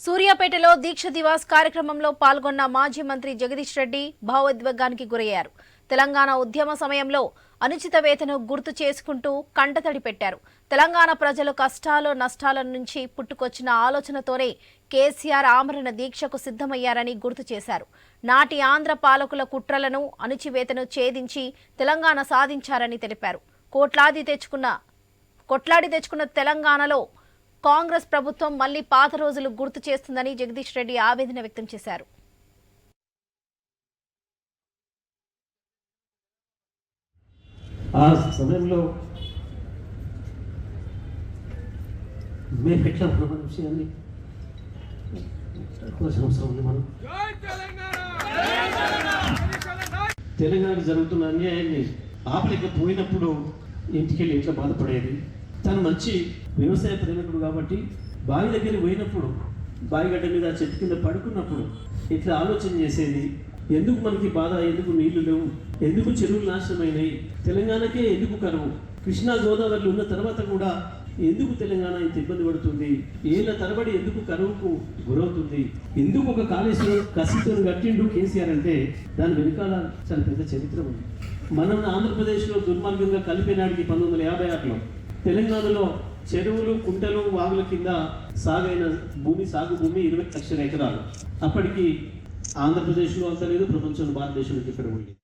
సూర్యాపేటలో దీక్ష దివాస్ కార్యక్రమంలో పాల్గొన్న మాజీ మంత్రి జగదీష్ రెడ్డి భావోద్వేగానికి గురయ్యారు. తెలంగాణ ఉద్యమ సమయంలో అనుచిత వేతను గుర్తు చేసుకుంటూ కంటతడి పెట్టారు తెలంగాణ ప్రజలు కష్టాలు నష్టాల నుంచి పుట్టుకొచ్చిన ఆలోచనతోనే కేసీఆర్ ఆమరణ దీక్షకు సిద్ధమయ్యారని గుర్తు చేశారు. నాటి ఆంధ్ర పాలకుల కుట్రలను అనుచివేతను ఛేదించి తెలంగాణ సాధించారని తెలిపారు. కోట్లాది తెచ్చుకున్న కొట్లాడి తెచ్చుకున్న తెలంగాణలో కాంగ్రెస్ ప్రభుత్వం మళ్ళీ పాత రోజులు గుర్తు చేస్తుందని జగదీష్ రెడ్డి ఆవేదన వ్యక్తం చేశారు. ఆ సమయంలో మేము ఎట్లా ఉన్నాం విషయాన్ని తక్కువ ఉంది మనం. తెలంగాణకు జరుగుతున్న అన్యాయాన్ని ఆపలేకపోయినప్పుడు ఇంటికెళ్ళి ఎట్లా బాధపడేది తను మంచి వ్యవసాయ ప్రేమికుడు కాబట్టి బావి దగ్గరికి పోయినప్పుడు బావిగడ్డ మీద చెట్టు కింద పడుకున్నప్పుడు ఇట్లా ఆలోచన చేసేది ఎందుకు మనకి బాధ? ఎందుకు నీళ్ళు లేవు? ఎందుకు చెరువులు నాశనమైనాయి? తెలంగాణకే ఎందుకు కరువు? కృష్ణా గోదావరిలో ఉన్న తర్వాత కూడా ఎందుకు తెలంగాణ ఇంత ఇబ్బంది పడుతుంది? ఏళ్ళ తరబడి ఎందుకు కరువుకు గురవుతుంది? ఎందుకు ఒక కాళేశ్వరం కసితో కట్టిండు కేసీఆర్ అంటే దాని వెనుకాల చాలా పెద్ద చరిత్ర ఉంది. మనం ఆంధ్రప్రదేశ్లో దుర్మార్గంగా కలిపినాడికి పంతొమ్మిది వందల యాభై ఆరులో తెలంగాణలో చెరువులు కుంటలు వాగుల కింద సాగైన భూమి సాగు భూమి ఇరవై లక్షల ఎకరాలు. అప్పటికి ఆంధ్రప్రదేశ్లో అంత లేదు ప్రపంచంలో భారతదేశంలో ఇక్కడ ఉండేది